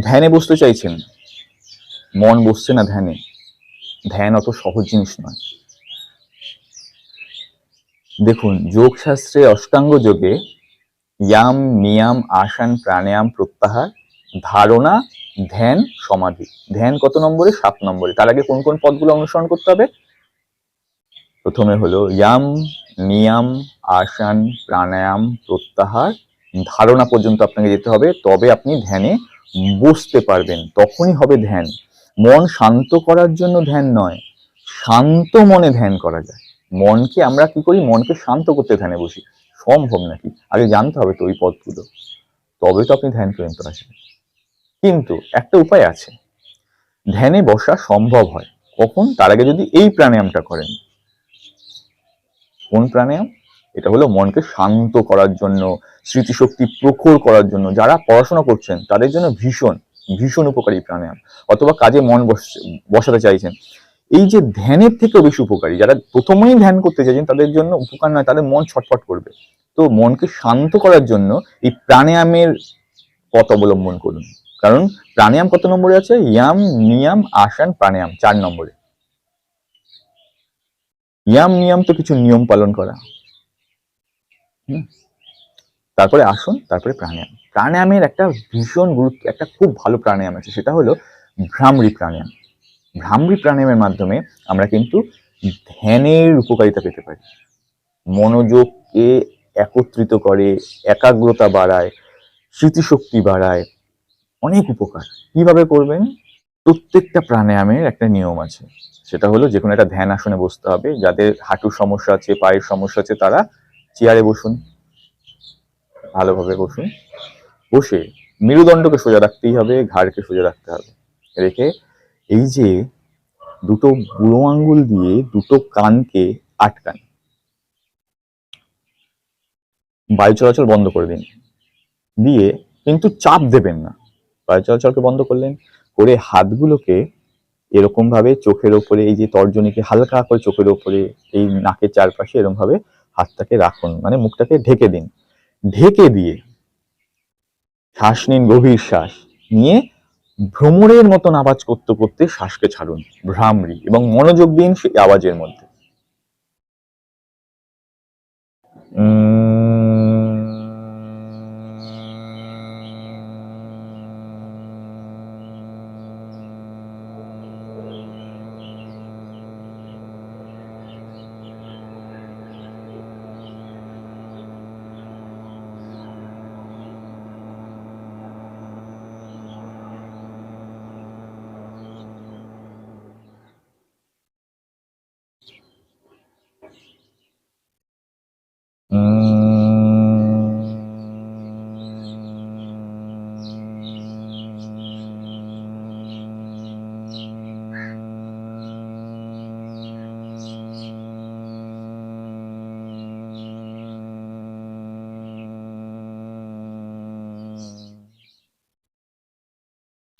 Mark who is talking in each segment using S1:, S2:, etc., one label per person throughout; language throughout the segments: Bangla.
S1: ধ্যানে বসতে চাইছেন। মন বসছে না ধ্যানে। ধ্যান অত সহজ জিনিস নয়। দেখুন, যোগশাস্ত্রে অষ্টাঙ্গ যোগে ইয়াম, নিয়াম আসান প্রাণায়াম, প্রত্যাহার, ধারণা, ধ্যান, সমাধি। ধ্যান কত নম্বরে? সাত নম্বরে। তার আগে কোন কোন পদগুলো অনুসরণ করতে হবে? প্রথমে হলো ইয়াম, নিয়াম আসান প্রাণায়াম, প্রত্যাহার। ধারণা পর্যন্ত আপনাকে যেতে হবে। তবে আপনি ধ্যানে বসতে পারবেন, তখনই হবে ধ্যান। মন শান্ত করার জন্য ধ্যান নয়, শান্ত মনে ধ্যান করা যায়। মনকে আমরা কি করি? মনকে শান্ত করতে ধ্যানে বসি। সম্ভব নাকি? আগে জানতে হবে তো ওই পথগুলো তবে তো আপনি ধ্যান পর্যন্ত আসবেন। কিন্তু একটা উপায় আছে। ধ্যানে বসা সম্ভব হয়। কখন? তার আগে যদি এই প্রাণায়ামটা করেন। কোন প্রাণায়াম? এটা হলো মনকে শান্ত করার জন্য, স্মৃতিশক্তি প্রখর করার জন্য। যারা পড়াশোনা করছেন, তাদের জন্য ভীষণ ভীষণ উপকারী প্রাণায়াম। অথবা কাজে মন বস- বসাতে চাইছেন। এই যে ধ্যানের থেকেও বেশি উপকারী, যারা প্রথমেই ধ্যান করতে চাইছেন, তাদের জন্য উপকার নয়, তাদের মন ছটফট করবে। তো মনকে শান্ত করার জন্য এই প্রাণায়ামের পথ অবলম্বন করুন। কারণ প্রাণায়াম কত নম্বরে আছে? ইয়াম, নিয়াম আসান প্রাণায়াম, চার নম্বরে। ইয়াম, নিয়ম তো কিছু নিয়ম পালন করা। তারপরে আসন, তারপরে প্রাণায়াম। প্রাণায়ামের একটা ভীষণ গুরুত্ব, একটা খুব ভালো প্রাণায়াম আছে, সেটা হলো ভ্রামরি প্রাণায়াম। ভ্রামরি প্রাণায়ামের মাধ্যমে আমরা কিন্তু ধ্যানের উপকারিতা পেতে পারি। মনোযোগকে একত্রিত করে, একাগ্রতা বাড়ায়, স্মৃতিশক্তি বাড়ায়, অনেক উপকার। কীভাবে করবেন? প্রত্যেকটা প্রাণায়ামের একটা নিয়ম আছে। সেটা হলো যে কোনো একটা ধ্যান আসনে বসতে হবে। যাদের হাঁটুর সমস্যা আছে, পায়ের সমস্যা আছে, তারা চেয়ারে বসুন, ভালোভাবে বসুন। বসে মেরুদণ্ডকে সোজা রাখতেই হবে, ঘাড়কে সোজা রাখতে হবে। রেখে এই যে দুটো বুড়ো আঙ্গুল দিয়ে দুটো কানকে আটকান। বায়ু চলাচল বন্ধ করে দিন। দিয়ে কিন্তু চাপ দেবেন না। বায়ু চলাচলকে বন্ধ করলেন, করে হাতগুলোকে এরকম ভাবে চোখের ওপরে, এই যে তর্জনীকে হালকা করে চোখের ওপরে, এই নাকের চারপাশে এরকম ভাবে হাতটাকে রাখুন মানে মুখটাকে ঢেকে দিন। ঢেকে দিয়ে শ্বাস নিন, গভীর শ্বাস নিয়ে ভ্রমরের মতন আওয়াজ করতে করতে শ্বাসকে ছাড়ুন, ভ্রামরি এবং মনোযোগ দিন সেই আওয়াজের মধ্যে।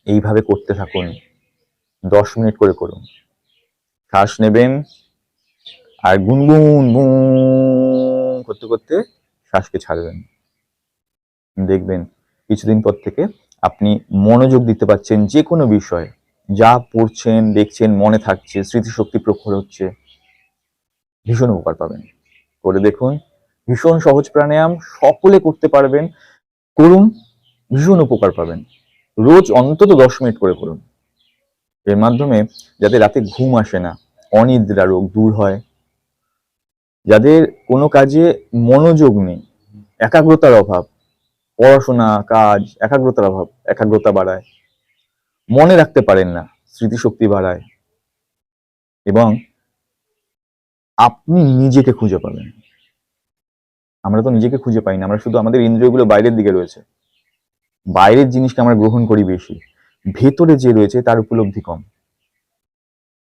S1: এইভাবে করতে থাকুন। দশ মিনিট করে করুন। শ্বাস নেবেন আর গুনগুন গুন করতে করতে শ্বাসকে ছাড়বেন। দেখবেন কিছুদিন পর থেকে আপনি মনোযোগ দিতে পারছেন যে কোনো বিষয়ে। যা পড়ছেন, দেখছেন, মনে থাকছে, স্মৃতিশক্তি প্রখর হচ্ছে, ভীষণ উপকার পাবেন। করে দেখুন, ভীষণ সহজ প্রাণায়াম সকলে করতে পারবেন। করুন, ভীষণ উপকার পাবেন। রোজ অন্তত দশ মিনিট করে করুন এর মাধ্যমে যাদের রাতে ঘুম আসে না, অনিদ্রা রোগ দূর হয়। যাদের কোনো কাজে মনোযোগ নেই, একাগ্রতার অভাব, পড়াশোনা, কাজ, একাগ্রতার অভাব, একাগ্রতা বাড়ায়। মনে রাখতে পারেন না, স্মৃতিশক্তি বাড়ায়। এবং আপনি নিজেকে খুঁজে পাবেন। আমরা তো নিজেকে খুঁজে পাই না, আমরা শুধু আমাদের ইন্দ্রিয়গুলো বাইরের দিকে রয়েছে। বাইরের জিনিসকে আমরা গ্রহণ করি বেশি, ভেতরে যে রয়েছে তার উপলব্ধি কম।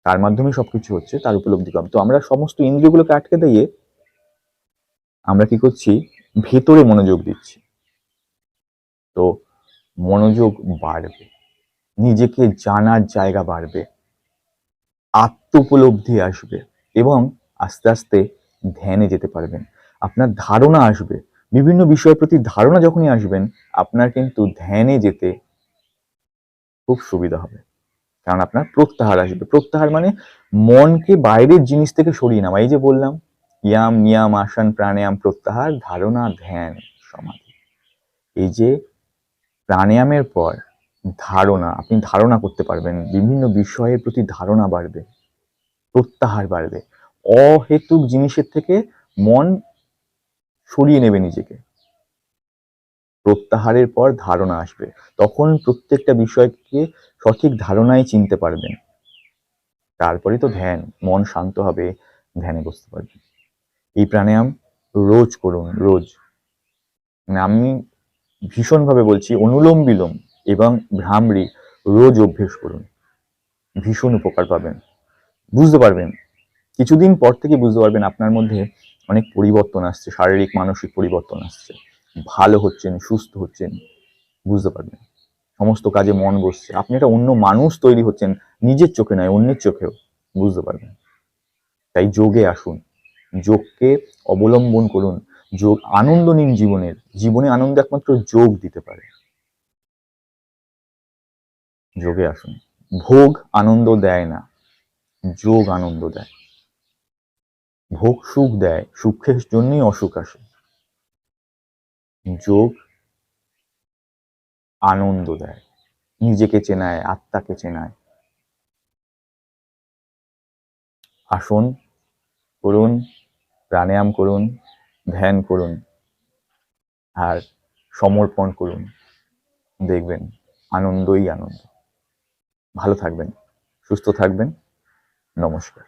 S1: তার মাধ্যমে সবকিছু হচ্ছে, তার উপলব্ধি কম। তো আমরা সমস্ত ইন্দ্রিয়গুলোকে আটকে দিয়ে আমরা কি করছি? ভেতরে মনোযোগ দিচ্ছি। তো মনোযোগ বাড়বে, নিজেকে জানার জায়গা বাড়বে আত্ম উপলব্ধি আসবে এবং আস্তে আস্তে ধ্যানে যেতে পারবেন। আপনার ধারণা আসবে বিভিন্ন বিষয়ের প্রতি ধারণা যখনই আসবেন, আপনার কিন্তু ধ্যানে যেতে খুব সুবিধা হবে। কারণ আপনার প্রত্যাহার আসবে। প্রত্যাহার মানে মনকে বাইরের জিনিস থেকে সরিয়ে নেওয়া। এই যে বললাম, ইয়াম নিয়াম আসন প্রাণায়াম প্রত্যাহার, ধারণা, ধ্যান, সমাধি। এই যে প্রাণায়ামের পর ধারণা, আপনি ধারণা করতে পারবেন, বিভিন্ন বিষয়ের প্রতি ধারণা বাড়বে, প্রত্যাহার বাড়বে। অহেতুক জিনিসের থেকে মন সরিয়ে নেবে নিজেকে। প্রত্যাহারের পর ধারণা আসবে। তখন প্রত্যেকটা বিষয়কে সঠিক ধারণায় চিনতে পারবেন। তারপরে তো ধ্যান, মন শান্ত হবে, ধ্যানে বসতে পারবেন। এই প্রাণায়াম রোজ করুন, রোজ। মানে আমি ভীষণভাবে বলছি, অনুলোম বিলোম এবং ভ্রামরি রোজ অভ্যেস করুন। ভীষণ উপকার পাবেন। বুঝতে পারবেন। কিছুদিন পর থেকে বুঝতে পারবেন আপনার মধ্যে অনেক পরিবর্তন আসছে, শারীরিক, মানসিক পরিবর্তন আসছে। ভালো হচ্ছেন, সুস্থ হচ্ছেন, বুঝতে পারবেন সমস্ত কাজে মন বসছে। আপনি একটা অন্য মানুষ তৈরি হচ্ছেন, নিজের চোখে নয়, অন্যের চোখেও, বুঝতে পারবেন। তাই যোগে আসুন। যোগকে অবলম্বন করুন। যোগ আনন্দ নিন জীবনের, জীবনে আনন্দ একমাত্র যোগ দিতে পারে। যোগে আসুন। ভোগ আনন্দ দেয় না। যোগ আনন্দ দেয়। ভোগ সুখ দেয়, সুখের জন্যই অসুখ আসে। যোগ আনন্দ দেয়, নিজেকে চেনায়, আত্মাকে চেনায়। আসুন, করুন, প্রাণায়াম করুন, ধ্যান করুন, আর সমর্পণ করুন। দেখবেন, আনন্দই আনন্দ। ভালো থাকবেন, সুস্থ থাকবেন। নমস্কার।